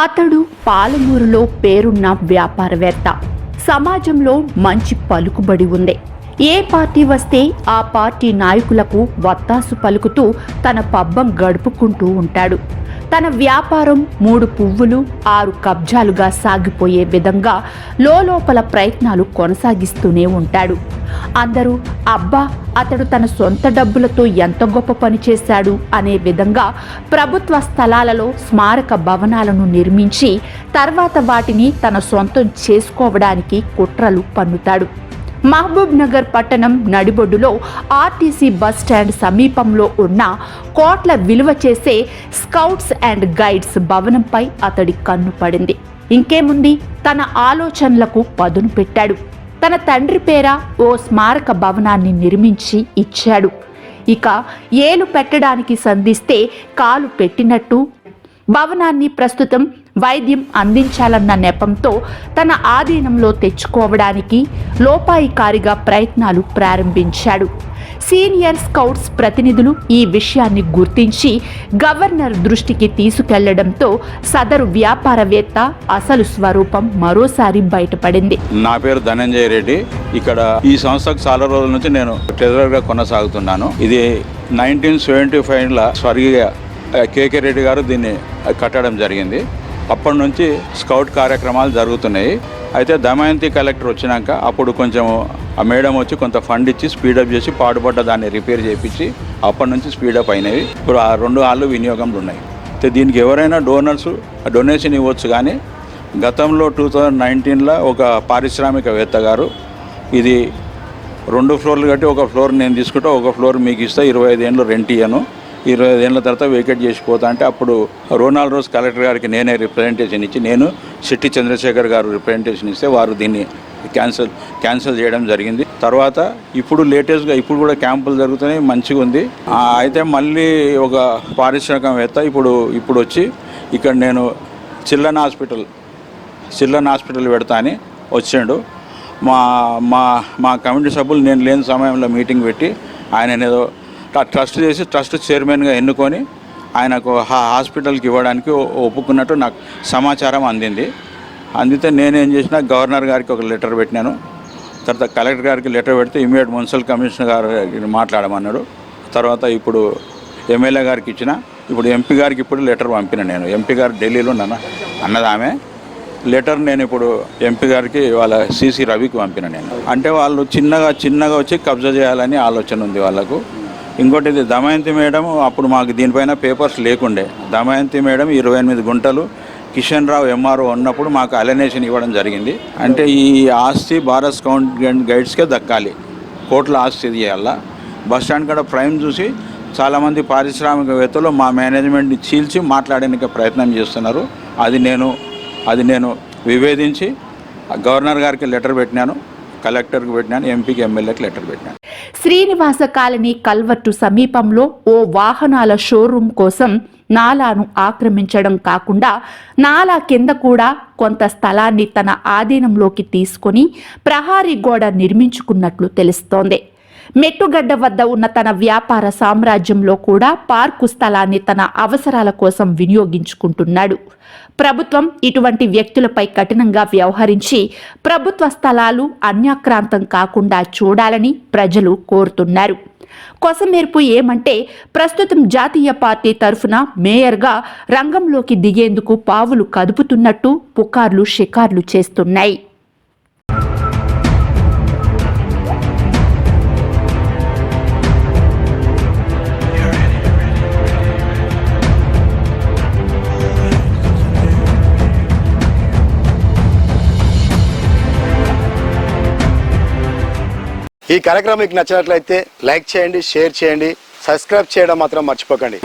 అతడు పాలమూరులో పేరున్న వ్యాపారవేత్త. సమాజంలో మంచి పలుకుబడి ఉంది. ఏ పార్టీ వస్తే ఆ పార్టీ నాయకులకు వత్తాసు పలుకుతూ తన పబ్బం గడుపుకుంటూ ఉంటాడు. తన వ్యాపారం మూడు పువ్వులు ఆరు కబ్జాలుగా సాగిపోయే విధంగా లోపల ప్రయత్నాలు కొనసాగిస్తూనే ఉంటాడు. అందరూ అబ్బా అతడు తన సొంత డబ్బులతో ఎంత గొప్ప పని చేశాడు అనే విధంగా ప్రభుత్వ స్థలాలలో స్మారక భవనాలను నిర్మించి తర్వాత వాటిని తన సొంతం చేసుకోవడానికి కుట్రలు పన్నుతాడు. మహబూబ్ నగర్ పట్టణం నడిబొడ్డులో ఆర్టీసీ బస్ స్టాండ్ సమీపంలో ఉన్న కోట్ల విలువ చేసే స్కౌట్స్ అండ్ గైడ్స్ భవనంపై అతడి కన్ను పడింది. ఇంకేముంది? తన ఆలోచనలకు పదును పెట్టాడు. తన తండ్రి పేర ఓ స్మారక భవనాన్ని నిర్మించి ఇచ్చాడు. ఇక ఏలు పెట్టడానికి సంధిస్తే కాలు పెట్టినట్టు భవనాన్ని ప్రస్తుతం వైద్యం అందించాలన్న నెపంతో తన ఆధీనంలో తెచ్చుకోవడానికి లోపాయికారిగా ప్రయత్నాలు ప్రారంభించాడు. సీనియర్ స్కౌట్స్ ప్రతినిధులు ఈ విషయాన్ని గుర్తించి గవర్నర్ దృష్టికి తీసుకెళ్ళడంతో సదరు వ్యాపారవేత్త అసలు స్వరూపం మరోసారి బయటపడింది. నా పేరు ధనంజయ రెడ్డి. ఇక్కడ ఈ సంస్థకు చాలా రోజుల నుంచి నేను ట్రెజరర్గా కొనసాగుతున్నాను. ఇది నైన్టీన్ సెవెంటీ ఫైవ్లో స్వర్గీయ కేకే రెడ్డి గారు దీన్ని కట్టడం జరిగింది. అప్పటి నుంచి స్కౌట్ కార్యక్రమాలు జరుగుతున్నాయి. అయితే దమయంతి కలెక్టర్ వచ్చినాక అప్పుడు కొంచెం ఆ మేడం వచ్చి కొంత ఫండ్ ఇచ్చి స్పీడప్ చేసి పాడుపడ్డ దాన్ని రిపేర్ చేయించి అప్పటి నుంచి స్పీడప్ అయినవి ఇప్పుడు ఆ రెండు హాళ్ళు వినియోగంలో ఉన్నాయి. అయితే దీనికి ఎవరైనా డోనర్స్ డొనేషన్ ఇవ్వచ్చు కానీ గతంలో టూ థౌజండ్ నైన్టీన్లో ఒక పారిశ్రామికవేత్త గారు ఇది రెండు ఫ్లోర్లు కట్టి ఒక ఫ్లోర్ నేను తీసుకుంటా ఒక ఫ్లోర్ మీకు ఇస్తా ఇరవై ఐదేళ్ళు రెంట్ ఇయ్యను. ఇరవై ఐదేళ్ళ తర్వాత వేకెట్ చేసిపోతా అంటే అప్పుడు రోనాల్ రోజ్ కలెక్టర్ గారికి నేనే రిప్రజెంటేషన్ ఇచ్చి నేను శెట్టి చంద్రశేఖర్ గారు రిప్రజెంటేషన్ ఇస్తే వారు దీన్ని క్యాన్సిల్ క్యాన్సిల్ చేయడం జరిగింది. తర్వాత ఇప్పుడు లేటెస్ట్గా ఇప్పుడు కూడా క్యాంపులు జరుగుతున్నాయి మంచిగా ఉంది. అయితే మళ్ళీ ఒక పారిశ్రామికవేత్త ఇప్పుడు ఇప్పుడు వచ్చి ఇక్కడ నేను చిల్లన్ హాస్పిటల్ చిల్లన్ హాస్పిటల్ పెడతా అని వచ్చాడు. మా మా మా కమిటీ సభ్యులు నేను లేని సమయంలో మీటింగ్ పెట్టి ఆయన ఏదో ట్రస్ట్ చేసి ట్రస్ట్ చైర్మన్గా ఎన్నుకొని ఆయనకు హా- హాస్పిటల్కి ఇవ్వడానికి ఒప్పుకున్నట్టు నాకు సమాచారం అందింది. అందితే నేనేం చేసిన గవర్నర్ గారికి ఒక లెటర్ పెట్టినాను. తర్వాత కలెక్టర్ గారికి లెటర్ పెడితే ఇమీడియట్ మున్సిపల్ కమిషనర్ గారు మాట్లాడమన్నాడు తర్వాత ఇప్పుడు ఎమ్మెల్యే గారికి ఇచ్చిన ఇప్పుడు ఎంపీ గారికి ఇప్పుడు లెటర్ పంపిన నేను. ఎంపీ గారు ఢిల్లీలో నన్న అన్నదామె. లెటర్ నేను ఇప్పుడు ఎంపీ గారికి వాళ్ళ సీసీ రవికి పంపిన నేను. అంటే వాళ్ళు చిన్నగా చిన్నగా వచ్చి కబ్జా చేయాలని ఆలోచన ఉంది వాళ్ళకు. ఇంకోటి ఇది దమయంతి మేడం అప్పుడు మాకు దీనిపైన పేపర్స్ లేకుండే. దమయంతి మేడం ఇరవై ఎనిమిది గుంటలు కిషన్ రావు ఎంఆర్ఓ ఉన్నప్పుడు మాకు అలనేషన్ ఇవ్వడం జరిగింది. అంటే ఈ ఆస్తి భారత్ స్కౌంట్ గైడ్స్కే దక్కాలి. కోట్ల ఆస్తి ఇది చేయాలా బస్ స్టాండ్ కూడా ప్రైమ్ చూసి చాలామంది పారిశ్రామికవేత్తలు మా మేనేజ్మెంట్ని చీల్చి మాట్లాడడానికి ప్రయత్నం చేస్తున్నారు. అది నేను అది నేను విభేదించి గవర్నర్ గారికి లెటర్ పెట్టినాను కలెక్టర్కి పెట్టినాను ఎంపీకి ఎమ్మెల్యేకి లెటర్ పెట్టినాను. శ్రీనివాస కాలనీ కల్వర్టు సమీపంలో ఓ వాహనాల షోరూం కోసం నాలాను ఆక్రమించడం కాకుండా నాలా కింద కూడా కొంత స్థలాన్ని తన ఆధీనంలోకి తీసుకొని ప్రహారీ గోడ నిర్మించుకున్నట్లు తెలుస్తోంది. మెట్టుగడ్డ వద్ద ఉన్న తన వ్యాపార సామ్రాజ్యంలో కూడా పార్కు స్థలాన్ని తన అవసరాల కోసం వినియోగించుకుంటున్నాడు. ప్రభుత్వం ఇటువంటి వ్యక్తులపై కఠినంగా వ్యవహరించి ప్రభుత్వ స్థలాలు అన్యాక్రాంతం కాకుండా చూడాలని ప్రజలు కోరుతున్నారు. కొసమేర్పు ఏమంటే ప్రస్తుతం జాతీయ పార్టీ తరఫున మేయర్గా రంగంలోకి దిగేందుకు పావులు కదుపుతున్నట్టు పుకార్లు షికార్లు చేస్తున్నాయి. ఈ కార్యక్రమం మీకు నచ్చినట్లయితే లైక్ చేయండి షేర్ చేయండి సబ్స్క్రైబ్ చేయడం మాత్రం మర్చిపోకండి.